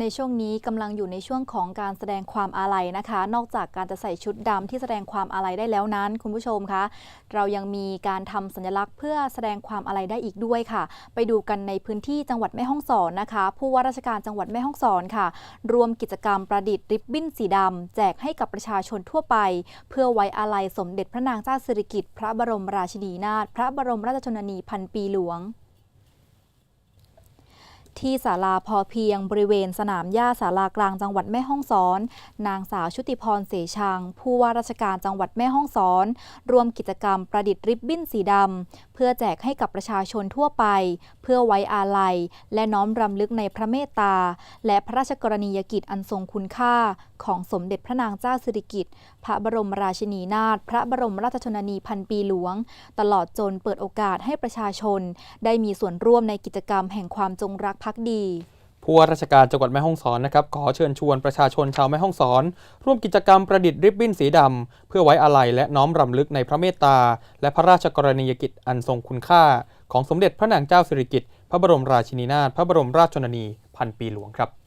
ในช่วงนี้กำลังอยู่ในช่วงของการแสดงความอาลัยนะคะ นอกจากการจะใส่ชุดดำที่แสดงความอาลัยได้แล้วนั้น คุณผู้ชมคะเรายังมีการทำสัญลักษณ์เพื่อแสดงความอาลัยได้อีกด้วยค่ะ ไปดูกันในพื้นที่จังหวัดแม่ฮ่องสอนนะคะ ผู้ว่าราชการจังหวัดแม่ฮ่องสอนค่ะ รวมกิจกรรมประดิษฐ์ริบบิ้นสีดำแจกให้กับประชาชนทั่วไป เพื่อไว้อาลัยสมเด็จพระนางเจ้าสิริกิติ์พระบรมราชินีนาถพระบรมราชชนนีพันปีหลวง ที่ศาลาพอเพียงบริเวณสนามหญ้าศาลากลางจังหวัดแม่ฮ่องสอน นางสาวชุติพรเสชัง ผู้ว่าราชการจังหวัดแม่ฮ่องสอน รวมกิจกรรมประดิษฐ์ริบบิ้นสีดำ เพื่อแจกให้กับประชาชนทั่วไป เพื่อไว้อาลัย และน้อมรำลึกในพระเมตตา และพระราชกรณียกิจอันทรงคุณค่า ของสมเด็จพระนางเจ้าสิริกิติ์พระบรมราชินีนาถพระบรมราชชนนีพันปีหลวง ตลอดจนเปิดโอกาสให้ประชาชน ได้มีส่วนร่วมในกิจกรรมแห่งความจงรักภักดีผู้ว่าราชการจังหวัดแม่ฮ่องสอนนะครับขอเชิญชวนประชาชนชาวแม่ฮ่องสอน ร่วมกิจกรรมประดิษฐ์ริบบิ้นสีดำ เพื่อไว้อาลัยและน้อมรำลึกในพระเมตตา และพระราชกรณียกิจอันทรงคุณค่า ของสมเด็จพระนางเจ้าสิริกิติ์พระบรมราชินีนาถพระบรมราชชนนี พันปีหลวงครับ